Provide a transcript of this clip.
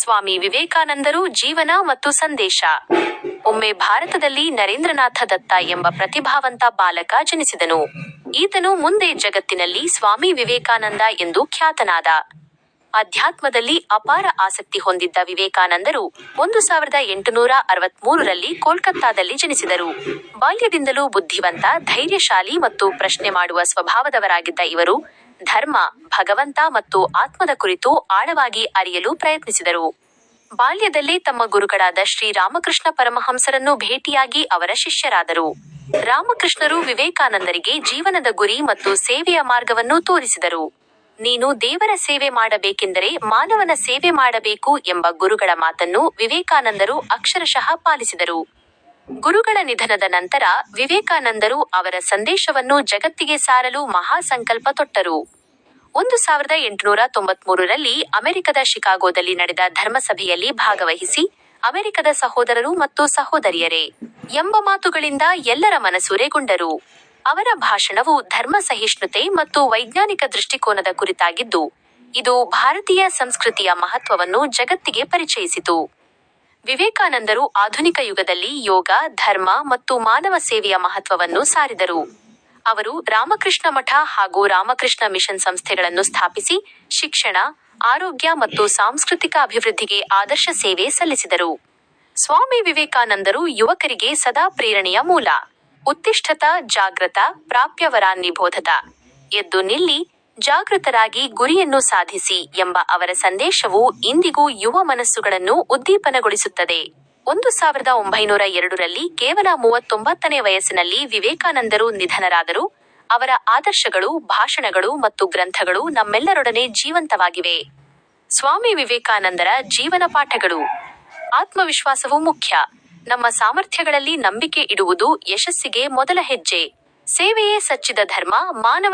ಸ್ವಾಮಿ ವಿವೇಕಾನಂದರು ಜೀವನ ಮತ್ತು ಸಂದೇಶ. ಒಮ್ಮೆ ಭಾರತದಲ್ಲಿ ನರೇಂದ್ರನಾಥ ದತ್ತ ಎಂಬ ಪ್ರತಿಭಾವಂತ ಬಾಲಕ ಜನಿಸಿದನು. ಈತನು ಮುಂದೆ ಜಗತ್ತಿನಲ್ಲಿ ಸ್ವಾಮಿ ವಿವೇಕಾನಂದ ಎಂದು ಖ್ಯಾತನಾದ. ಅಧ್ಯಾತ್ಮದಲ್ಲಿ ಅಪಾರ ಆಸಕ್ತಿ ಹೊಂದಿದ್ದ ವಿವೇಕಾನಂದರು ಒಂದು ಸಾವಿರದ ಎಂಟುನೂರ ಅರವತ್ಮೂರರಲ್ಲಿ ಕೋಲ್ಕತ್ತಾದಲ್ಲಿ ಜನಿಸಿದರು. ಬಾಲ್ಯದಿಂದಲೂ ಬುದ್ಧಿವಂತ, ಧೈರ್ಯಶಾಲಿ ಮತ್ತು ಪ್ರಶ್ನೆ ಮಾಡುವ ಸ್ವಭಾವದವರಾಗಿದ್ದ ಇವರು ಧರ್ಮ, ಭಗವಂತ ಮತ್ತು ಆತ್ಮದ ಕುರಿತು ಆಳವಾಗಿ ಅರಿಯಲು ಪ್ರಯತ್ನಿಸಿದರು. ಬಾಲ್ಯದಲ್ಲಿ ತಮ್ಮ ಗುರುಗಳಾದ ಶ್ರೀ ರಾಮಕೃಷ್ಣ ಪರಮಹಂಸರನ್ನು ಭೇಟಿಯಾಗಿ ಅವರ ಶಿಷ್ಯರಾದರು. ರಾಮಕೃಷ್ಣರು ವಿವೇಕಾನಂದರಿಗೆ ಜೀವನದ ಗುರಿ ಮತ್ತು ಸೇವೆಯ ಮಾರ್ಗವನ್ನು ತೋರಿಸಿದರು. ನೀನು ದೇವರ ಸೇವೆ ಮಾಡಬೇಕೆಂದರೆ ಮಾನವನ ಸೇವೆ ಮಾಡಬೇಕು ಎಂಬ ಗುರುಗಳ ಮಾತನ್ನು ವಿವೇಕಾನಂದರು ಅಕ್ಷರಶಃ ಪಾಲಿಸಿದರು. ಗುರುಗಳ ನಿಧನದ ನಂತರ ವಿವೇಕಾನಂದರು ಅವರ ಸಂದೇಶವನ್ನು ಜಗತ್ತಿಗೆ ಸಾರಲು ಮಹಾಸಂಕಲ್ಪ ತೊಟ್ಟರು. ಒಂದು ಸಾವಿರದ ಎಂಟುನೂರ ತೊಂಬತ್ಮೂರರಲ್ಲಿ ಅಮೆರಿಕದ ಶಿಕಾಗೋದಲ್ಲಿ ನಡೆದ ಧರ್ಮಸಭೆಯಲ್ಲಿ ಭಾಗವಹಿಸಿ ಅಮೆರಿಕದ ಸಹೋದರರು ಮತ್ತು ಸಹೋದರಿಯರೇ ಎಂಬ ಮಾತುಗಳಿಂದ ಎಲ್ಲರ ಮನಸೂರೆಗೊಂಡರು ಅವರ ಭಾಷಣವು ಧರ್ಮ ಸಹಿಷ್ಣುತೆ ಮತ್ತು ವೈಜ್ಞಾನಿಕ ದೃಷ್ಟಿಕೋನದ ಕುರಿತಾಗಿದ್ದು, ಇದು ಭಾರತೀಯ ಸಂಸ್ಕೃತಿಯ ಮಹತ್ವವನ್ನು ಜಗತ್ತಿಗೆ ಪರಿಚಯಿಸಿತು. ವಿವೇಕಾನಂದರು ಆಧುನಿಕ ಯುಗದಲ್ಲಿ ಯೋಗ, ಧರ್ಮ ಮತ್ತು ಮಾನವ ಸೇವೆಯ ಮಹತ್ವವನ್ನು ಸಾರಿದರು. ಅವರು ರಾಮಕೃಷ್ಣ ಮಠ ಹಾಗೂ ರಾಮಕೃಷ್ಣ ಮಿಷನ್ ಸಂಸ್ಥೆಗಳನ್ನು ಸ್ಥಾಪಿಸಿ ಶಿಕ್ಷಣ, ಆರೋಗ್ಯ ಮತ್ತು ಸಾಂಸ್ಕೃತಿಕ ಅಭಿವೃದ್ಧಿಗೆ ಆದರ್ಶ ಸೇವೆ ಸಲ್ಲಿಸಿದರು. ಸ್ವಾಮಿ ವಿವೇಕಾನಂದರು ಯುವಕರಿಗೆ ಸದಾ ಪ್ರೇರಣೆಯ ಮೂಲ. ಉತ್ತಿಷ್ಠತ, ಜಾಗ್ರತ ಪ್ರಾಪ್ಯವರಾನ್ನಿಬೋಧತ ಎದ್ದು ನಿಲ್ಲಿ ಜಾಗೃತರಾಗಿ ಗುರಿಯನ್ನು ಸಾಧಿಸಿ ಎಂಬ ಅವರ ಸಂದೇಶವು ಇಂದಿಗೂ ಯುವ ಮನಸ್ಸುಗಳನ್ನು ಉದ್ದೀಪನಗೊಳಿಸುತ್ತದೆ. ಒಂದು ಸಾವಿರದ ಒಂಬೈನೂರ ಎರಡರಲ್ಲಿ ಕೇವಲ ಮೂವತ್ತೊಂಬತ್ತನೇ ವಯಸ್ಸಿನಲ್ಲಿ ವಿವೇಕಾನಂದರು ನಿಧನರಾದರು. ಅವರ ಆದರ್ಶಗಳು, ಭಾಷಣಗಳು ಮತ್ತು ಗ್ರಂಥಗಳು ನಮ್ಮೆಲ್ಲರೊಡನೆ ಜೀವಂತವಾಗಿವೆ. ಸ್ವಾಮಿ ವಿವೇಕಾನಂದರ ಜೀವನ ಪಾಠಗಳು. ಆತ್ಮವಿಶ್ವಾಸವು ಮುಖ್ಯ. ನಮ್ಮ ಸಾಮರ್ಥ್ಯಗಳಲ್ಲಿ ನಂಬಿಕೆ ಇಡುವುದು ಯಶಸ್ಸಿಗೆ ಮೊದಲ ಹೆಜ್ಜೆ. ಸೇವೆಯೇ ಸಚ್ಚಿದ ಧರ್ಮ, ಮಾನವ